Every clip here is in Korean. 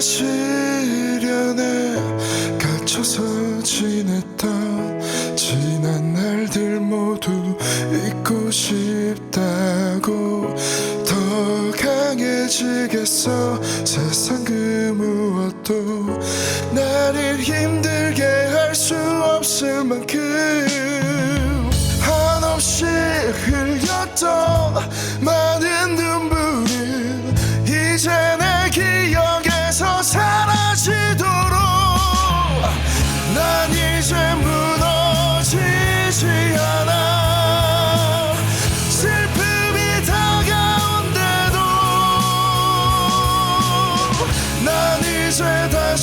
시련에 갇혀서 지냈던 지난 날들 모두 잊고 싶다고 더 강해지겠어. 세상 그 무엇도 나를 힘들게 할 수 없을 만큼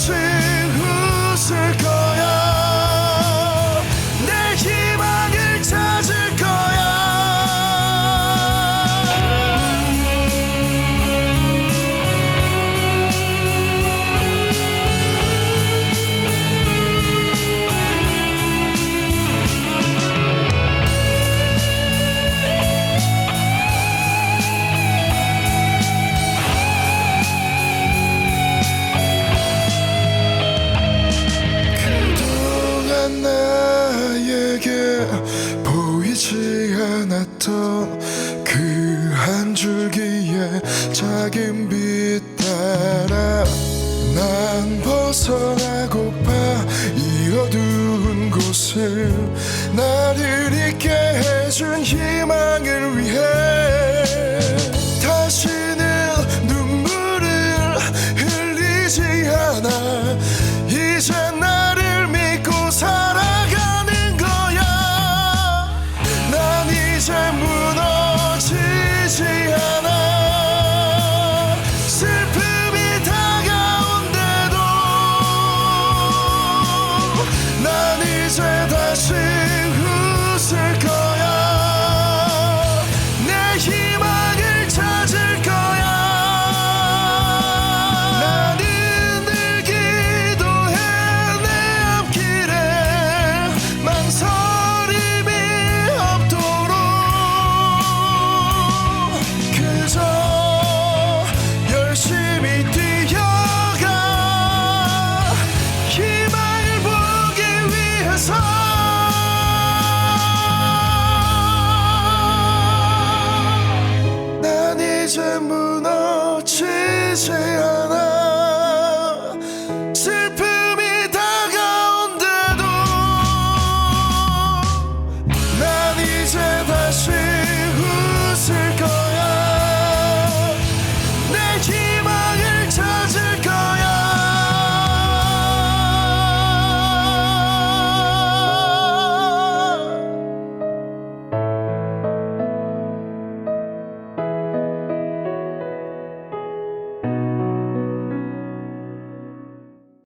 다시 웃을 거 나에게 보이지 않았던 그 한 줄기에 작은 빛 따라 난 벗어나고파 이 어두운 곳을 나를 잊게 해준 희망을 위해 다시는 눈물을 흘리지 않아